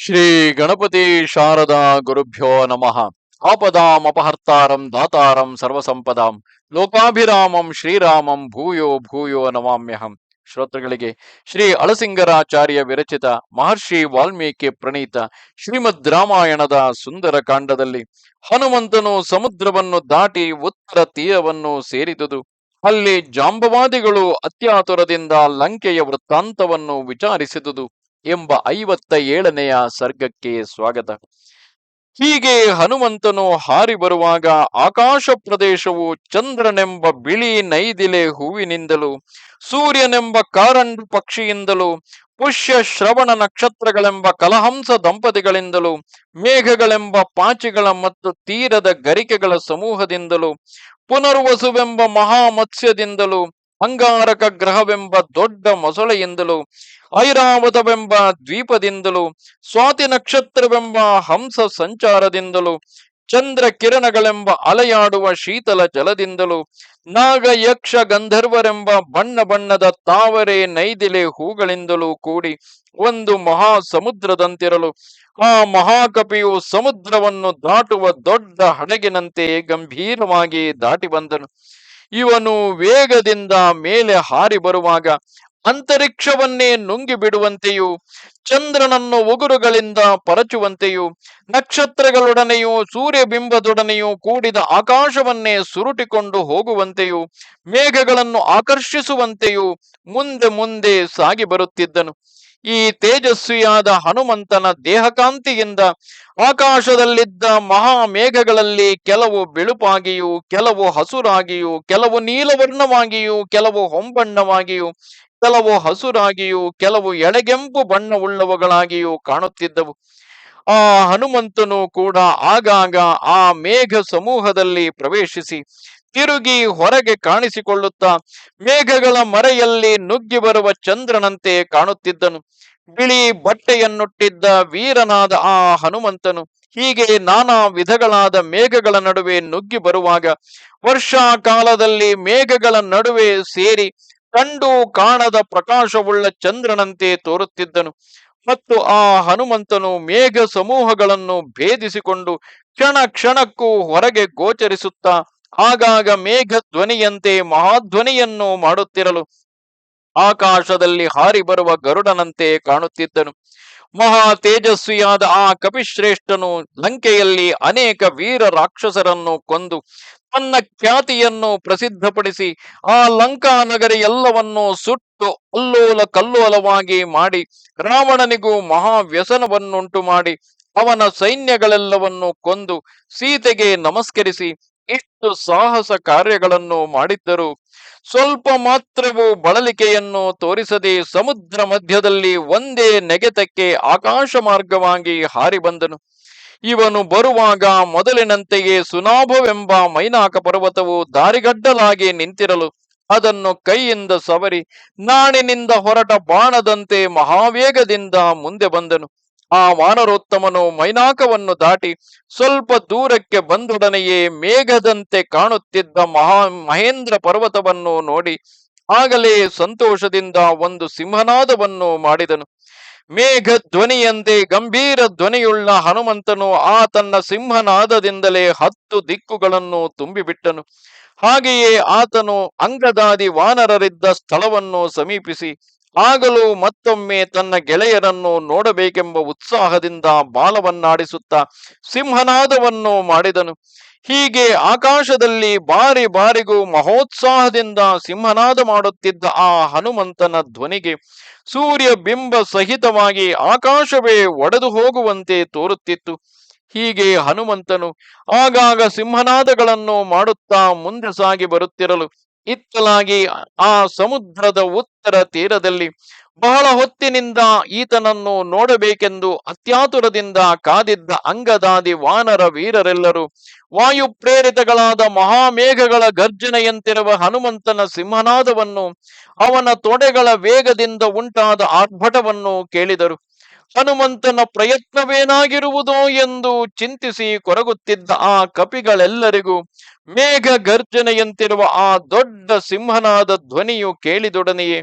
ಶ್ರೀ ಗಣಪತಿ ಶಾರದಾ ಗುರುಭ್ಯೋ ನಮಃ. ಆಪದಾಂ ಅಪಹರ್ತಾರಂ ದಾತಾರಂ ಸರ್ವಸಂಪದಾಂ. ಲೋಕಾಭಿರಾಮಂ ಶ್ರೀರಾಮಂ ಭೂಯೋ ಭೂಯೋ ನಮಾಮ್ಯಹಂ. ಶ್ರೋತೃಗಳಿಗೆ ಶ್ರೀ ಅಳಸಿಂಗರಾಚಾರ್ಯ ವಿರಚಿತ ಮಹರ್ಷಿ ವಾಲ್ಮೀಕಿ ಪ್ರಣೀತ ಶ್ರೀಮದ್ ರಾಮಾಯಣದ ಸುಂದರ ಕಾಂಡದಲ್ಲಿ ಹನುಮಂತನು ಸಮುದ್ರವನ್ನು ದಾಟಿ ಉತ್ತರ ತೀರವನ್ನು ಸೇರಿದುದು. ಅಲ್ಲಿ ಜಾಂಬವಾದಿಗಳು ಅತ್ಯಾತುರದಿಂದ ಲಂಕೆಯ ವೃತ್ತಾಂತವನ್ನು ವಿಚಾರಿಸಿದುದು. ಎಂಬ ಐವತ್ತ ಏಳನೆಯ ಸರ್ಗಕ್ಕೆ ಸ್ವಾಗತ. ಹೀಗೆ ಹನುಮಂತನು ಹಾರಿ ಬರುವಾಗ ಆಕಾಶ ಪ್ರದೇಶವು ಚಂದ್ರನೆಂಬ ಬಿಳಿ ನೈದಿಲೆ ಹೂವಿನಿಂದಲೂ, ಸೂರ್ಯನೆಂಬ ಕಾರಂಡು ಪಕ್ಷಿಯಿಂದಲೂ, ಪುಷ್ಯ ಶ್ರವಣ ನಕ್ಷತ್ರಗಳೆಂಬ ಕಲಹಂಸ ದಂಪತಿಗಳಿಂದಲೂ, ಮೇಘಗಳೆಂಬ ಪಾಚಿಗಳ ಮತ್ತು ತೀರದ ಗರಿಕೆಗಳ ಸಮೂಹದಿಂದಲೂ, ಪುನರ್ವಸುವೆಂಬ ಮಹಾಮತ್ಸ್ಯದಿಂದಲೂ ಅಂಗಾರಕ ಗ್ರಹವೆಂಬ ದೊಡ್ಡ ಮೊಸಳೆಯಿಂದಲೂ, ಐರಾವತವೆಂಬ ದ್ವೀಪದಿಂದಲೂ, ಸ್ವಾತಿ ನಕ್ಷತ್ರವೆಂಬ ಹಂಸ ಸಂಚಾರದಿಂದಲೂ, ಚಂದ್ರ ಕಿರಣಗಳೆಂಬ ಅಲೆಯಾಡುವ ಶೀತಲ ಜಲದಿಂದಲೂ ನಾಗ ಯಕ್ಷ ಗಂಧರ್ವರೆಂಬ ಬಣ್ಣ ಬಣ್ಣದ ತಾವರೆ ನೈದಿಲೆ ಹೂಗಳಿಂದಲೂ ಕೂಡಿ ಒಂದು ಮಹಾ ಸಮುದ್ರದಂತಿರಲು ಆ ಮಹಾಕಪಿಯು ಸಮುದ್ರವನ್ನು ದಾಟುವ ದೊಡ್ಡ ಹಡಗಿನಂತೆ ಗಂಭೀರವಾಗಿ ದಾಟಿ ಬಂದನು. ಇವನು ವೇಗದಿಂದ ಮೇಲೆ ಹಾರಿ ಬರುವಾಗ ಅಂತರಿಕ್ಷವನ್ನೇ ನುಂಗಿ ಬಿಡುವಂತೆಯೂ, ಚಂದ್ರನನ್ನು ಉಗುರುಗಳಿಂದ ಪರಚುವಂತೆಯೂ, ನಕ್ಷತ್ರಗಳೊಡನೆಯೂ, ಸೂರ್ಯಬಿಂಬದೊಡನೆಯೂ ಕೂಡಿದ ಆಕಾಶವನ್ನೇ ಸುರುಟಿಕೊಂಡು ಹೋಗುವಂತೆಯೂ, ಮೇಘಗಳನ್ನು ಆಕರ್ಷಿಸುವಂತೆಯೂ ಮುಂದೆ ಮುಂದೆ ಸಾಗಿ ಬರುತ್ತಿದ್ದನು. ಈ ತೇಜಸ್ವಿಯಾದ ಹನುಮಂತನ ದೇಹಕಾಂತಿಯಿಂದ ಆಕಾಶದಲ್ಲಿದ್ದ ಮಹಾ ಮೇಘಗಳಲ್ಲಿ ಕೆಲವು ಬಿಳುಪಾಗಿಯೂ, ಕೆಲವು ಹಸುರಾಗಿಯೂ, ಕೆಲವು ನೀಲವರ್ಣವಾಗಿಯೂ, ಕೆಲವು ಹೊಂಬಣ್ಣವಾಗಿಯೂ, ಕೆಲವು ಹಸುರಾಗಿಯೂ, ಕೆಲವು ಎಳೆಗೆಂಪು ಬಣ್ಣವುಳ್ಳವುಗಳಾಗಿಯೂ ಕಾಣುತ್ತಿದ್ದವು. ಆ ಹನುಮಂತನು ಕೂಡ ಆಗಾಗ ಆ ಮೇಘ ಸಮೂಹದಲ್ಲಿ ಪ್ರವೇಶಿಸಿ ತಿರುಗಿ ಹೊರಗೆ ಕಾಣಿಸಿಕೊಳ್ಳುತ್ತಾ ಮೇಘಗಳ ಮರೆಯಲ್ಲಿ ನುಗ್ಗಿ ಬರುವ ಚಂದ್ರನಂತೆ ಕಾಣುತ್ತಿದ್ದನು. ಬಿಳಿ ಬಟ್ಟೆಯನ್ನುಟ್ಟಿದ್ದ ವೀರನಾದ ಆ ಹನುಮಂತನು ಹೀಗೆ ನಾನಾ ವಿಧಗಳಾದ ಮೇಘಗಳ ನಡುವೆ ನುಗ್ಗಿ ಬರುವಾಗ ವರ್ಷಾ ಕಾಲದಲ್ಲಿ ಮೇಘಗಳ ನಡುವೆ ಸೇರಿ ಕಂಡು ಕಾಣದ ಪ್ರಕಾಶವುಳ್ಳ ಚಂದ್ರನಂತೆ ತೋರುತ್ತಿದ್ದನು. ಮತ್ತು ಆ ಹನುಮಂತನು ಮೇಘ ಸಮೂಹಗಳನ್ನು ಭೇದಿಸಿಕೊಂಡು ಕ್ಷಣ ಕ್ಷಣಕ್ಕೂ ಹೊರಗೆ ಗೋಚರಿಸುತ್ತಾ ಆಗಾಗ ಮೇಘ ಧ್ವನಿಯಂತೆ ಮಹಾಧ್ವನಿಯನ್ನು ಮಾಡುತ್ತಿರಲು. ಆಕಾಶದಲ್ಲಿ ಹಾರಿ ಬರುವ ಗರುಡನಂತೆ ಕಾಣುತ್ತಿದ್ದನು. ಮಹಾ ತೇಜಸ್ವಿಯಾದ ಆ ಕಪಿಶ್ರೇಷ್ಠನು ಲಂಕೆಯಲ್ಲಿ ಅನೇಕ ವೀರ ರಾಕ್ಷಸರನ್ನು ಕೊಂದು ತನ್ನ ಖ್ಯಾತಿಯನ್ನು ಪ್ರಸಿದ್ಧಪಡಿಸಿ ಆ ಲಂಕಾ ನಗರಿ ಎಲ್ಲವನ್ನೂ ಸುಟ್ಟು ಅಲ್ಲೋಲ ಕಲ್ಲೋಲವಾಗಿ ಮಾಡಿ ರಾವಣನಿಗೂ ಮಹಾ ವ್ಯಸನವನ್ನುಂಟು ಮಾಡಿ ಅವನ ಸೈನ್ಯಗಳೆಲ್ಲವನ್ನು ಕೊಂದು ಸೀತೆಗೆ ನಮಸ್ಕರಿಸಿ ಇಷ್ಟು ಸಾಹಸ ಕಾರ್ಯಗಳನ್ನು ಮಾಡಿದ್ದರು ಸ್ವಲ್ಪ ಮಾತ್ರವೂ ಬಳಲಿಕೆಯನ್ನು ತೋರಿಸದೆ ಸಮುದ್ರ ಮಧ್ಯದಲ್ಲಿ ಒಂದೇ ನೆಗೆತಕ್ಕೆ ಆಕಾಶ ಮಾರ್ಗವಾಗಿ ಹಾರಿ ಬಂದನು. ಇವನು ಬರುವಾಗ ಮೊದಲಿನಂತೆಯೇ ಸುನಾಭವೆಂಬ ಮೈನಾಕ ಪರ್ವತವು ದಾರಿಗಡ್ಡಲಾಗಿ ನಿಂತಿರಲು ಅದನ್ನು ಕೈಯಿಂದ ಸವರಿ ನಾಣಿನಿಂದ ಹೊರಟ ಬಾಣದಂತೆ ಮಹಾವೇಗದಿಂದ ಮುಂದೆ ಬಂದನು. ಆ ವಾನರೋತ್ತಮನು ಮೈನಾಕವನ್ನು ದಾಟಿ ಸ್ವಲ್ಪ ದೂರಕ್ಕೆ ಬಂದೊಡನೆಯೇ ಮೇಘದಂತೆ ಕಾಣುತ್ತಿದ್ದ ಮಹಾ ಮಹೇಂದ್ರ ಪರ್ವತವನ್ನು ನೋಡಿ ಆಗಲೇ ಸಂತೋಷದಿಂದ ಒಂದು ಸಿಂಹನಾದವನ್ನು ಮಾಡಿದನು. ಮೇಘ ಧ್ವನಿಯಂತೆ ಗಂಭೀರ ಧ್ವನಿಯುಳ್ಳ ಹನುಮಂತನು ಆ ತನ್ನ ಸಿಂಹನಾದದಿಂದಲೇ ಹತ್ತು ದಿಕ್ಕುಗಳನ್ನು ತುಂಬಿಬಿಟ್ಟನು. ಹಾಗೆಯೇ ಆತನು ಅಂಗದಾದಿ ವಾನರರಿದ್ದ ಸ್ಥಳವನ್ನು ಸಮೀಪಿಸಿ ಆಗಲೂ ಮತ್ತೊಮ್ಮೆ ತನ್ನ ಗೆಳೆಯರನ್ನು ನೋಡಬೇಕೆಂಬ ಉತ್ಸಾಹದಿಂದ ಬಾಲವನ್ನಾಡಿಸುತ್ತಾ ಸಿಂಹನಾದವನ್ನು ಮಾಡಿದನು. ಹೀಗೆ ಆಕಾಶದಲ್ಲಿ ಬಾರಿ ಬಾರಿಗೂ ಮಹೋತ್ಸಾಹದಿಂದ ಸಿಂಹನಾದ ಮಾಡುತ್ತಿದ್ದ ಆ ಹನುಮಂತನ ಧ್ವನಿಗೆ ಸೂರ್ಯ ಬಿಂಬ ಸಹಿತವಾಗಿ ಆಕಾಶವೇ ಒಡೆದು ಹೋಗುವಂತೆ ತೋರುತ್ತಿತ್ತು. ಹೀಗೆ ಹನುಮಂತನು ಆಗಾಗ ಸಿಂಹನಾದಗಳನ್ನು ಮಾಡುತ್ತಾ ಮುಂದೆ ಸಾಗಿ ಬರುತ್ತಿರಲು ಇತ್ತಲಾಗಿ ಆ ಸಮುದ್ರದ ಉತ್ತರ ತೀರದಲ್ಲಿ ಬಹಳ ಹೊತ್ತಿನಿಂದ ಈತನನ್ನು ನೋಡಬೇಕೆಂದು ಅತ್ಯಾತುರದಿಂದ ಕಾದಿದ್ದ ಅಂಗದಾದಿ ವಾನರ ವೀರರೆಲ್ಲರೂ ವಾಯು ಪ್ರೇರಿತಗಳಾದ ಮಹಾಮೇಘಗಳ ಗರ್ಜನೆಯಂತಿರುವ ಹನುಮಂತನ ಸಿಂಹನಾದವನ್ನು ಅವನ ತೊಡೆಗಳ ವೇಗದಿಂದ ಉಂಟಾದ ಆರ್ಭಟವನ್ನು ಕೇಳಿದರು. ಹನುಮಂತನ ಪ್ರಯತ್ನವೇನಾಗಿರುವುದೋ ಎಂದು ಚಿಂತಿಸಿ ಕೊರಗುತ್ತಿದ್ದ ಆ ಕಪಿಗಳೆಲ್ಲರಿಗೂ ಮೇಘ ಗರ್ಜನೆಯಂತಿರುವ ಆ ದೊಡ್ಡ ಸಿಂಹನಾದ ಧ್ವನಿಯು ಕೇಳಿದೊಡನೆಯೇ.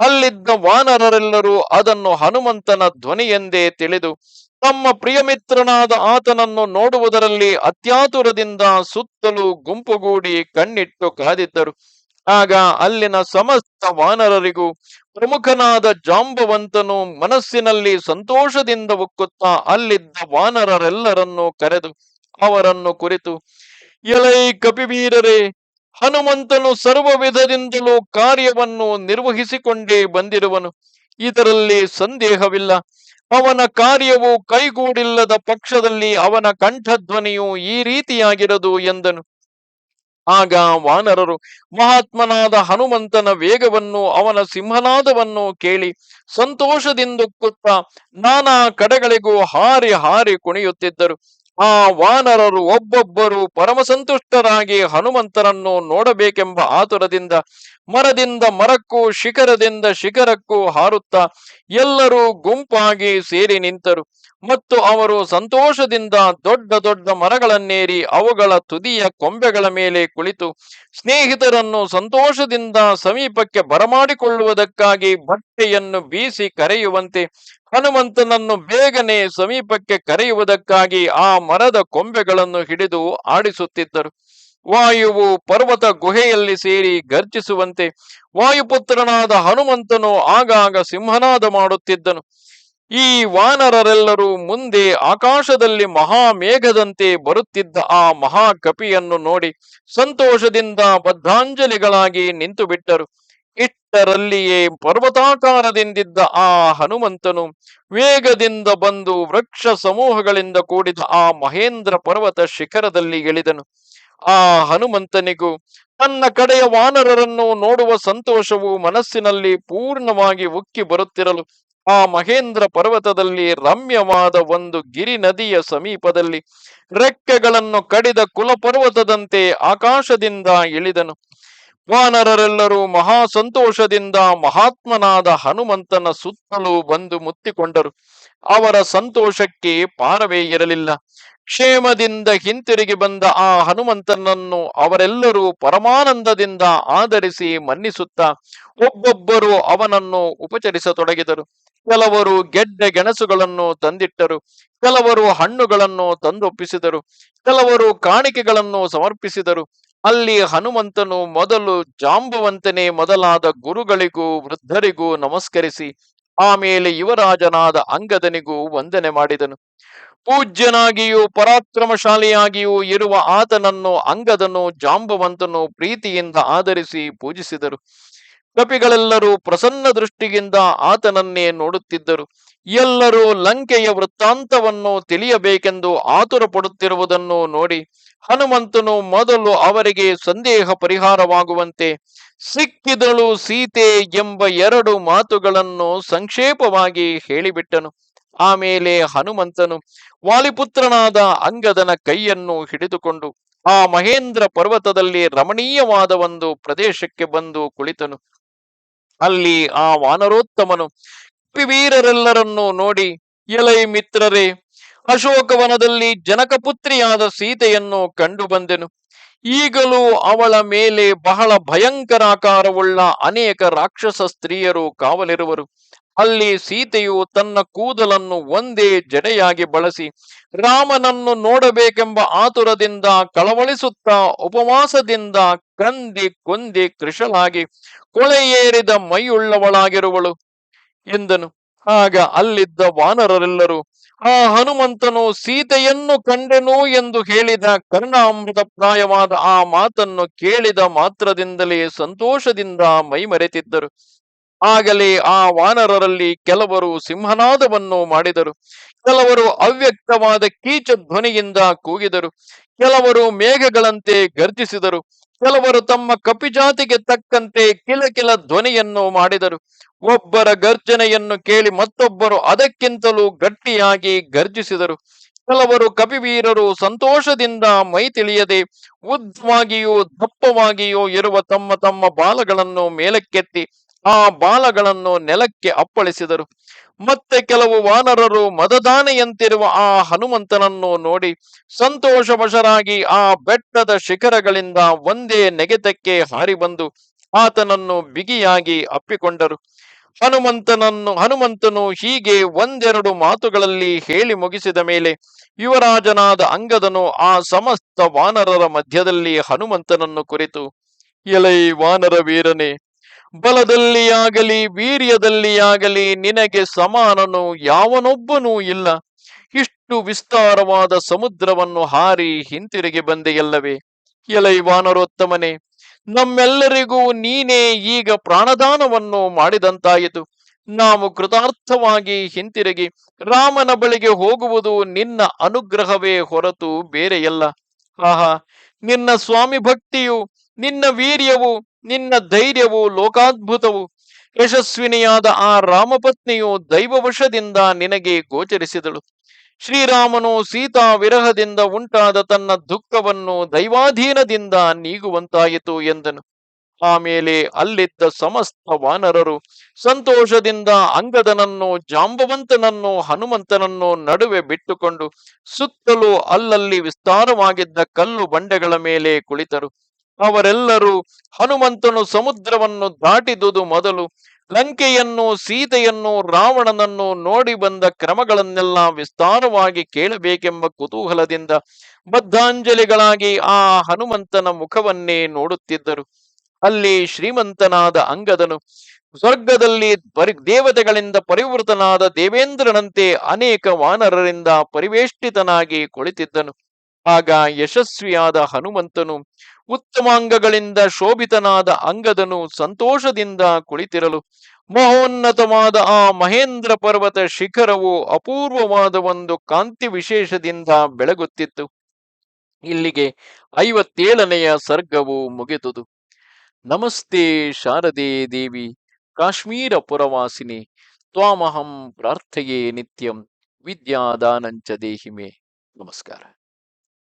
ಅಲ್ಲಿದ್ದ ವಾನರರೆಲ್ಲರೂ ಅದನ್ನು ಹನುಮಂತನ ಧ್ವನಿಯೆಂದೇ ತಿಳಿದು ತಮ್ಮ ಪ್ರಿಯ ಮಿತ್ರನಾದ ಆತನನ್ನು ನೋಡುವುದರಲ್ಲಿ ಅತ್ಯಾತುರದಿಂದ ಸುತ್ತಲೂ ಗುಂಪುಗೂಡಿ ಕಣ್ಣಿಟ್ಟು ಕಾದಿದ್ದರು ಆಗ ಅಲ್ಲಿನ ಸಮಸ್ತ ವಾನರರಿಗೂ ಪ್ರಮುಖನಾದ ಜಾಂಬವಂತನು ಮನಸ್ಸಿನಲ್ಲಿ ಸಂತೋಷದಿಂದ ಉಕ್ಕುತ್ತಾ ಅಲ್ಲಿದ್ದ ವಾನರರೆಲ್ಲರನ್ನು ಕರೆದು ಅವರನ್ನು ಕುರಿತು, ಎಲೈ ಕಪಿವೀರರೇ, ಹನುಮಂತನು ಸರ್ವ ವಿಧದಿಂದಲೂ ಕಾರ್ಯವನ್ನು ನಿರ್ವಹಿಸಿಕೊಂಡೇ ಬಂದಿರುವನು. ಇದರಲ್ಲಿ ಸಂದೇಹವಿಲ್ಲ. ಅವನ ಕಾರ್ಯವು ಕೈಗೂಡಿಲ್ಲದ ಪಕ್ಷದಲ್ಲಿ ಅವನ ಕಂಠಧ್ವನಿಯು ಈ ರೀತಿಯಾಗಿರದು ಎಂದನು. ಆಗ ವಾನರರು ಮಹಾತ್ಮನಾದ ಹನುಮಂತನ ವೇಗವನ್ನು, ಅವನ ಸಿಂಹನಾದವನ್ನು ಕೇಳಿ ಸಂತೋಷದಿಂದುಕ್ಕುತ್ತಾ ನಾನಾ ಕಡೆಗಳಿಗೂ ಹಾರಿ ಹಾರಿ ಕುಣಿಯುತ್ತಿದ್ದರು. ಆ ವಾನರರು ಒಬ್ಬೊಬ್ಬರು ಪರಮ ಸಂತುಷ್ಟರಾಗಿ ಹನುಮಂತನನ್ನು ನೋಡಬೇಕೆಂಬ ಆತುರದಿಂದ ಮರದಿಂದ ಮರಕ್ಕೂ ಶಿಖರದಿಂದ ಶಿಖರಕ್ಕೂ ಹಾರುತ್ತಾ ಎಲ್ಲರೂ ಗುಂಪಾಗಿ ಸೇರಿ ನಿಂತರು. ಮತ್ತು ಅವರು ಸಂತೋಷದಿಂದ ದೊಡ್ಡ ದೊಡ್ಡ ಮರಗಳನ್ನೇರಿ ಅವುಗಳ ತುದಿಯ ಕೊಂಬೆಗಳ ಮೇಲೆ ಕುಳಿತು ಸ್ನೇಹಿತರನ್ನು ಸಂತೋಷದಿಂದ ಸಮೀಪಕ್ಕೆ ಬರಮಾಡಿಕೊಳ್ಳುವುದಕ್ಕಾಗಿ ಬಟ್ಟೆಯನ್ನು ಬೀಸಿ ಕರೆಯುವಂತೆ ಹನುಮಂತನನ್ನು ಬೇಗನೆ ಸಮೀಪಕ್ಕೆ ಕರೆಯುವುದಕ್ಕಾಗಿ ಆ ಮರದ ಕೊಂಬೆಗಳನ್ನು ಹಿಡಿದು ಆಡಿಸುತ್ತಿದ್ದರು. ವಾಯುವು ಪರ್ವತ ಗುಹೆಯಲ್ಲಿ ಸೇರಿ ಗರ್ಜಿಸುವಂತೆ ವಾಯುಪುತ್ರನಾದ ಹನುಮಂತನು ಆಗಾಗ ಸಿಂಹನಾದ ಮಾಡುತ್ತಿದ್ದನು. ಈ ವಾನರರೆಲ್ಲರೂ ಮುಂದೆ ಆಕಾಶದಲ್ಲಿ ಮಹಾಮೇಘದಂತೆ ಬರುತ್ತಿದ್ದ ಆ ಮಹಾಕಪಿಯನ್ನು ನೋಡಿ ಸಂತೋಷದಿಂದ ಬದ್ಧಾಂಜಲಿಗಳಾಗಿ ನಿಂತು ಬಿಟ್ಟರು ಇಷ್ಟರಲ್ಲಿಯೇ ಪರ್ವತಾಕಾರದಿಂದಿದ್ದ ಆ ಹನುಮಂತನು ವೇಗದಿಂದ ಬಂದು ವೃಕ್ಷ ಸಮೂಹಗಳಿಂದ ಕೂಡಿದ ಆ ಮಹೇಂದ್ರ ಪರ್ವತ ಶಿಖರದಲ್ಲಿ ಇಳಿದನು. ಆ ಹನುಮಂತನಿಗೂ ತನ್ನ ಕಡೆಯ ವಾನರರನ್ನು ನೋಡುವ ಸಂತೋಷವು ಮನಸ್ಸಿನಲ್ಲಿ ಪೂರ್ಣವಾಗಿ ಉಕ್ಕಿ ಬರುತ್ತಿರಲು ಆ ಮಹೇಂದ್ರ ಪರ್ವತದಲ್ಲಿ ರಮ್ಯವಾದ ಒಂದು ಗಿರಿ ನದಿಯ ಸಮೀಪದಲ್ಲಿ ರೆಕ್ಕೆಗಳನ್ನು ಕಡಿದ ಕುಲಪರ್ವತದಂತೆ ಆಕಾಶದಿಂದ ಇಳಿದನು. ವಾನರರೆಲ್ಲರೂ ಮಹಾ ಸಂತೋಷದಿಂದ ಮಹಾತ್ಮನಾದ ಹನುಮಂತನ ಸುತ್ತಲೂ ಬಂದು ಮುತ್ತಿಕೊಂಡರು. ಅವರ ಸಂತೋಷಕ್ಕೆ ಪಾರವೇ ಇರಲಿಲ್ಲ. ಕ್ಷೇಮದಿಂದ ಹಿಂತಿರುಗಿ ಬಂದ ಆ ಹನುಮಂತನನ್ನು ಅವರೆಲ್ಲರೂ ಪರಮಾನಂದದಿಂದ ಆಧರಿಸಿ ಮನ್ನಿಸುತ್ತಾ ಒಬ್ಬೊಬ್ಬರು ಅವನನ್ನು ಉಪಚರಿಸತೊಡಗಿದರು. ಕೆಲವರು ಗೆಡ್ಡೆ ಗೆಣಸುಗಳನ್ನು ತಂದಿಟ್ಟರು, ಕೆಲವರು ಹಣ್ಣುಗಳನ್ನು ತಂದೊಪ್ಪಿಸಿದರು, ಕೆಲವರು ಕಾಣಿಕೆಗಳನ್ನು ಸಮರ್ಪಿಸಿದರು. ಅಲ್ಲಿ ಹನುಮಂತನು ಮೊದಲು ಜಾಂಬವಂತನೆ ಮೊದಲಾದ ಗುರುಗಳಿಗೂ ವೃದ್ಧರಿಗೂ ನಮಸ್ಕರಿಸಿ, ಆಮೇಲೆ ಯುವರಾಜನಾದ ಅಂಗದನಿಗೂ ವಂದನೆ ಮಾಡಿದನು. ಪೂಜ್ಯನಾಗಿಯೂ ಪರಾಕ್ರಮಶಾಲಿಯಾಗಿಯೂ ಇರುವ ಆತನನ್ನು ಅಂಗದನು ಜಾಂಬವಂತನು ಪ್ರೀತಿಯಿಂದ ಆಧರಿಸಿ ಪೂಜಿಸಿದರು. ಕಪಿಗಳೆಲ್ಲರೂ ಪ್ರಸನ್ನ ದೃಷ್ಟಿಯಿಂದ ಆತನನ್ನೇ ನೋಡುತ್ತಿದ್ದರು. ಎಲ್ಲರೂ ಲಂಕೆಯ ವೃತ್ತಾಂತವನ್ನು ತಿಳಿಯಬೇಕೆಂದು ಆತುರ ಪಡುತ್ತಿರುವುದನ್ನು ನೋಡಿ ಹನುಮಂತನು ಮೊದಲು ಅವರಿಗೆ ಸಂದೇಹ ಪರಿಹಾರವಾಗುವಂತೆ ಸಿಕ್ಕಿದಳು ಸೀತೆ ಎಂಬ ಎರಡು ಮಾತುಗಳನ್ನು ಸಂಕ್ಷೇಪವಾಗಿ ಹೇಳಿಬಿಟ್ಟನು. ಆಮೇಲೆ ಹನುಮಂತನು ವಾಲಿಪುತ್ರನಾದ ಅಂಗದನ ಕೈಯನ್ನು ಹಿಡಿದುಕೊಂಡು ಆ ಮಹೇಂದ್ರ ಪರ್ವತದಲ್ಲಿ ರಮಣೀಯವಾದ ಒಂದು ಪ್ರದೇಶಕ್ಕೆ ಬಂದು ಕುಳಿತನು. ಅಲ್ಲಿ ಆ ವಾನರೋತ್ತಮನು ಕಪಿವೀರರೆಲ್ಲರನ್ನು ನೋಡಿ, ಎಲೈ ಮಿತ್ರರೇ, ಅಶೋಕವನದಲ್ಲಿ ಜನಕಪುತ್ರಿಯಾದ ಸೀತೆಯನ್ನು ಕಂಡು ಬಂದೆನು. ಈಗಲೂ ಅವಳ ಮೇಲೆ ಬಹಳ ಭಯಂಕರಾಕಾರವುಳ್ಳ ಅನೇಕ ರಾಕ್ಷಸ ಸ್ತ್ರೀಯರು ಕಾವಲಿರುವರು. ಅಲ್ಲಿ ಸೀತೆಯು ತನ್ನ ಕೂದಲನ್ನು ಒಂದೇ ಜಡೆಯಾಗಿ ಬಳಸಿ, ರಾಮನನ್ನು ನೋಡಬೇಕೆಂಬ ಆತುರದಿಂದ ಕಳವಳಿಸುತ್ತಾ, ಉಪವಾಸದಿಂದ ಕಂದಿ ಕೊಂದಿ ಕೃಶಲಾಗಿ ಕೊಳೆಯೇರಿದ ಮೈಯುಳ್ಳವಳಾಗಿರುವಳು ಎಂದನು. ಆಗ ಅಲ್ಲಿದ್ದ ವಾನರರೆಲ್ಲರೂ, ಆ ಹನುಮಂತನು ಸೀತೆಯನ್ನು ಕಂಡೆನು ಎಂದು ಹೇಳಿದ ಕರ್ಣಾಮೃತ ಪ್ರಾಯವಾದ ಆ ಮಾತನ್ನು ಕೇಳಿದ ಮಾತ್ರದಿಂದಲೇ ಸಂತೋಷದಿಂದ ಮೈಮರೆತಿದ್ದರು. ಆಗಲೇ ಆ ವಾನರರಲ್ಲಿ ಕೆಲವರು ಸಿಂಹನಾದವನ್ನು ಮಾಡಿದರು. ಕೆಲವರು ಅವ್ಯಕ್ತವಾದ ಕೀಚ ಧ್ವನಿಯಿಂದ ಕೂಗಿದರು. ಕೆಲವರು ಮೇಘಗಳಂತೆ ಗರ್ಜಿಸಿದರು. ಕೆಲವರು ತಮ್ಮ ಕಪಿಜಾತಿಗೆ ತಕ್ಕಂತೆ ಕಿಲಕಿಲ ಧ್ವನಿಯನ್ನು ಮಾಡಿದರು. ಒಬ್ಬರ ಗರ್ಜನೆಯನ್ನು ಕೇಳಿ ಮತ್ತೊಬ್ಬರು ಅದಕ್ಕಿಂತಲೂ ಗಟ್ಟಿಯಾಗಿ ಗರ್ಜಿಸಿದರು. ಕೆಲವರು ಕಪಿವೀರರು ಸಂತೋಷದಿಂದ ಮೈ ತಿಳಿಯದೆ ಉದ್ದವಾಗಿಯೂ ದಪ್ಪವಾಗಿಯೂ ಇರುವ ತಮ್ಮ ತಮ್ಮ ಬಾಲಗಳನ್ನು ಮೇಲಕ್ಕೆತ್ತಿ ಆ ಬಾಲಗಳನ್ನು ನೆಲಕ್ಕೆ ಅಪ್ಪಳಿಸಿದರು. ಮತ್ತೆ ಕೆಲವು ವಾನರರು ಮದದಾನೆಯಂತಿರುವ ಆ ಹನುಮಂತನನ್ನು ನೋಡಿ ಸಂತೋಷವಶರಾಗಿ ಆ ಬೆಟ್ಟದ ಶಿಖರಗಳಿಂದ ಒಂದೇ ನೆಗೆತಕ್ಕೆ ಹಾರಿ ಬಂದು ಆತನನ್ನು ಬಿಗಿಯಾಗಿ ಅಪ್ಪಿಕೊಂಡರು. ಹನುಮಂತನನ್ನು, ಹನುಮಂತನು ಹೀಗೆ ಒಂದೆರಡು ಮಾತುಗಳಲ್ಲಿ ಹೇಳಿ ಮುಗಿಸಿದ ಮೇಲೆ ಯುವರಾಜನಾದ ಅಂಗದನು ಆ ಸಮಸ್ತ ವಾನರರ ಮಧ್ಯದಲ್ಲಿ ಹನುಮಂತನನ್ನು ಕುರಿತು, ಎಲೈ ವಾನರ ವೀರನೇ ಬಲದಲ್ಲಿಯಾಗಲಿ, ವೀರ್ಯದಲ್ಲಿಯಾಗಲಿ ನಿನಗೆ ಸಮಾನನು ಯಾವನೊಬ್ಬನೂ ಇಲ್ಲ. ಇಷ್ಟು ವಿಸ್ತಾರವಾದ ಸಮುದ್ರವನ್ನು ಹಾರಿ ಹಿಂತಿರುಗಿ ಬಂದೆಯಲ್ಲವೇ. ಎಲೈ ವಾನರೋತ್ತಮನೆ, ನಮ್ಮೆಲ್ಲರಿಗೂ ನೀನೇ ಈಗ ಪ್ರಾಣದಾನವನ್ನು ಮಾಡಿದಂತಾಯಿತು. ನಾವು ಕೃತಾರ್ಥವಾಗಿ ಹಿಂತಿರುಗಿ, ರಾಮನ ಬಳಿಗೆ ಹೋಗುವುದು ನಿನ್ನ ಅನುಗ್ರಹವೇ ಹೊರತು ಬೇರೆಯಲ್ಲ. ಆಹಾ, ನಿನ್ನ ಸ್ವಾಮಿ ಭಕ್ತಿಯು, ನಿನ್ನ ವೀರ್ಯವು ನಿನ್ನ ಧೈರ್ಯವು ಲೋಕಾದ್ಭುತವು. ಯಶಸ್ವಿನಿಯಾದ ಆ ರಾಮಪತ್ನಿಯು ದೈವವಶದಿಂದ ನಿನಗೆ ಗೋಚರಿಸಿದಳು. ಶ್ರೀರಾಮನು ಸೀತಾ ವಿರಹದಿಂದ ಉಂಟಾದ ತನ್ನ ದುಃಖವನ್ನು ದೈವಾಧೀನದಿಂದ ನೀಗುವಂತಾಯಿತು ಎಂದನು. ಆಮೇಲೆ ಅಲ್ಲಿದ್ದ ಸಮಸ್ತ ವಾನರರು ಸಂತೋಷದಿಂದ ಅಂಗದನನ್ನು ಜಾಂಬವಂತನನ್ನು ಹನುಮಂತನನ್ನು ನಡುವೆ ಬಿಟ್ಟುಕೊಂಡು ಸುತ್ತಲೂ ಅಲ್ಲಲ್ಲಿ ವಿಸ್ತಾರವಾಗಿದ್ದ ಕಲ್ಲು ಬಂಡೆಗಳ ಮೇಲೆ ಕುಳಿತರು. ಅವರೆಲ್ಲರೂ ಹನುಮಂತನು ಸಮುದ್ರವನ್ನು ದಾಟಿದುದು ಮೊದಲು ಲಂಕೆಯನ್ನು, ಸೀತೆಯನ್ನು, ರಾವಣನನ್ನು ನೋಡಿ ಬಂದ ಕ್ರಮಗಳನ್ನೆಲ್ಲ ವಿಸ್ತಾರವಾಗಿ ಕೇಳಬೇಕೆಂಬ ಕುತೂಹಲದಿಂದ ಬದ್ಧಾಂಜಲಿಗಳಾಗಿ ಆ ಹನುಮಂತನ ಮುಖವನ್ನೇ ನೋಡುತ್ತಿದ್ದರು. ಅಲ್ಲಿ ಶ್ರೀಮಂತನಾದ ಅಂಗದನು ಸ್ವರ್ಗದಲ್ಲಿ ಪರಿ, ದೇವತೆಗಳಿಂದ ಪರಿವೃತನಾದ ದೇವೇಂದ್ರನಂತೆ ಅನೇಕ ವಾನರರಿಂದ ಪರಿವೇಷ್ಟಿತನಾಗಿ ಕುಳಿತಿದ್ದನು. ಆಗ ಯಶಸ್ವಿಯಾದ ಹನುಮಂತನು ಉತ್ತಮಾಂಗಗಳಿಂದ ಶೋಭಿತನಾದ ಅಂಗದನು ಸಂತೋಷದಿಂದ ಕುಳಿತಿರಲು. ಮಹೋನ್ನತವಾದ ಆ ಮಹೇಂದ್ರ ಪರ್ವತ ಶಿಖರವು ಅಪೂರ್ವವಾದ ಒಂದು ಕಾಂತಿ ವಿಶೇಷದಿಂದ ಬೆಳಗುತ್ತಿತ್ತು. ಇಲ್ಲಿಗೆ ಐವತ್ತೇಳನೆಯ ಸರ್ಗವು ಮುಗಿದುದು. ನಮಸ್ತೆ ಶಾರದೆ ದೇವಿ ಕಾಶ್ಮೀರ ಪುರವಾಸಿನಿ ತ್ವಾಮಹಂ ಪ್ರಾರ್ಥೆಯೇ ನಿತ್ಯಂ, ವಿದ್ಯಾದಾನಂಚ ದೇಹಿಮೆ. ನಮಸ್ಕಾರ.